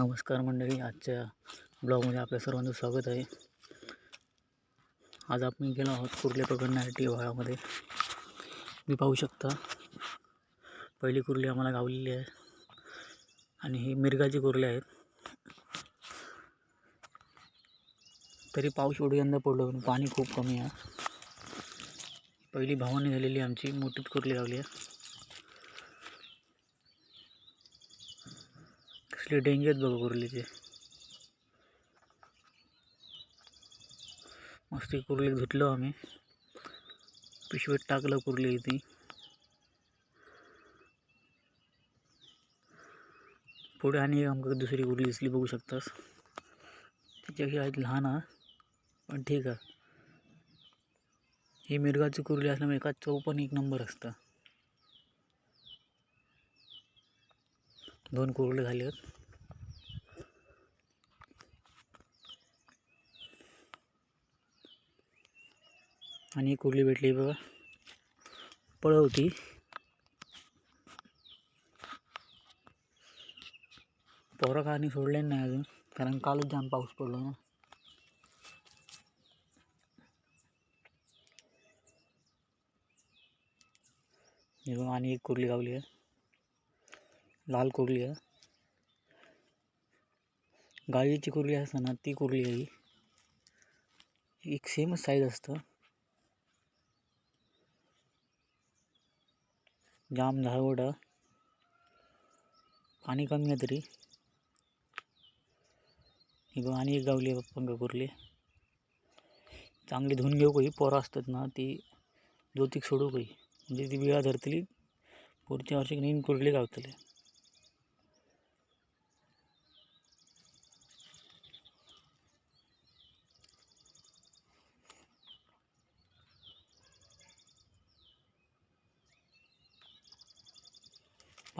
नमस्कार मंडळी आजच्या ब्लॉगमध्ये आपल्या सर्वांचं स्वागत आहे. आज आपण गेलो आहोत कुर्ले पकडण्यासाठी व्हाळामध्ये मी पाहू शकता पहिली कुर्ली आम्हाला गावलेली आहे आणि ही मिरगाची कुर्ले आहेत तरी पाऊस एवढं यंदा पडलो पण पाणी खूप कमी आहे. पहिली भावानी झालेली आमची मोठीच कुर्ली गावली आहे. कसले डेंगे आहेत बघा कुर्लीचे मस्त कुर्ली धुतलो आम्ही. पिशवीत टाकलं कुर्ली ती पुढे आणि एक दुसरी कुर्ली दिसली बघू शकतास. तिच्याशी आहेत लहान हा. पण ठीक आहे. ही मिरगाची कुर्ली असल्यामुळे एका चौपण एक नंबर असतं. दोन कुर्ले झाले आहेत आणि एक कुर्ली भेटली बघा. पळवती पोरं का आणि सोडले नाही अजून. कारण कालच जाम पाऊस पडलो ना. आणि एक कुर्ली गावली आहे. लाल कुर्ली आहे. गाळीची कुर्ली असतं ना ती कुर्ली आहे एक सेमच साईज असतं. जाम झावड पाणी कमी आहे तरी. ही बघ आणि एक गावली आहे पंग कुरले चांगली धुवून घेऊ काही पोरं असतात ना ती ज्योतिक सोडू काही म्हणजे ती बिळा धरतली पुढच्या वर्षी नवीन कुरले गावतले?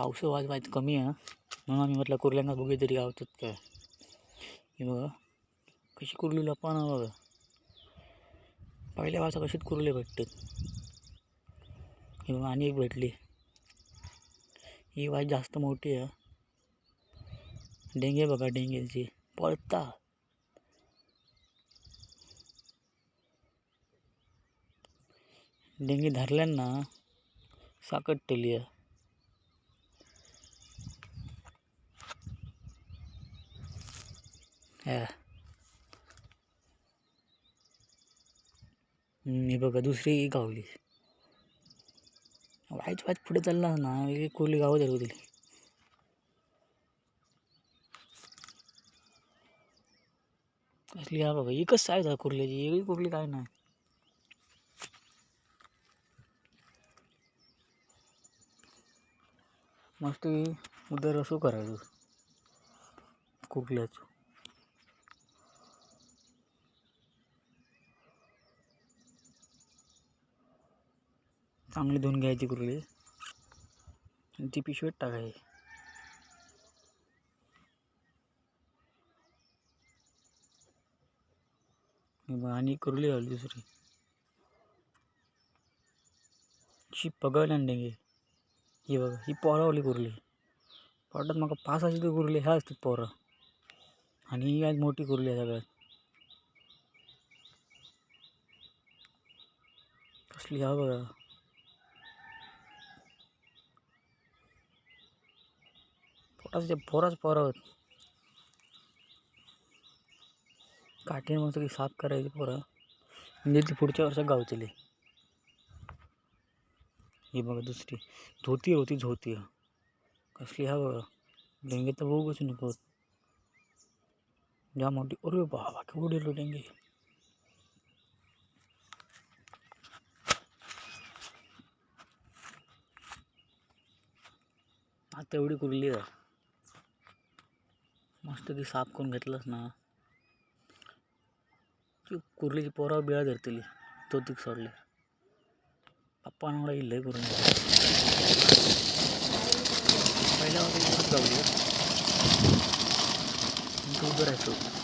पाऊस वाज वाज कमी आहे म्हणून आम्ही म्हटलं कुर्ल्यांना बघू तरी गावतात काय. हे बघा कशी कुरली लपा बघा. पहिल्या वाजता कशीच कुर्ले भेटतात. हे बघा आणि एक भेटली. ही वाज जास्त मोठी आहे. डेंगे बघा डेंगेची. पळता. डेंगी धरल्यांना साकटलेली आहे. हा. मी हे बघा दुसरी गावली. वाईट वाईट पुढे चालला ना एक कुरली गावं धरू दिली कसली हा बघा एकच साईज आहे कुर्ल्याची वेगळी कुर्ली काय नाही. मस्त उदर रसू करायचं. कुर्ल्याचं चांगली धुवून घ्यायची कुरळी आणि ती पिशवीत टाकायची. आणि कुरली आली दुसरी. शी पगड डेंगे. ही बघा ही पोरावली कुर्ली. पाटत मग पाच अशी ती कुरली ह्या असतात पोरं. आणि ही आज मोठी कुर्ली आहे सगळ्यात. कसली हा बघा. पोटाचे पोराच पोरं आहेत. काठीने मस्त की साफ करायची पोरं. म्हणजे ती पुढच्या वर्षात गावतील ही बघा दुसरी. धोती होती धोती. कसली हा बघा. डेंगे तर बघूच नको. ज्या मोठी अरे बाबा केवढी लो डेंगे आता एवढी कुरली आहे मस्त साफ करून घेतलंस ना. ती कुर्लीची पोरावर बिळा धरतली तो तिक सोडले. पप्पा नावडा इल्लय करून पहिल्या वाजता गावली तू उभं राहायचो.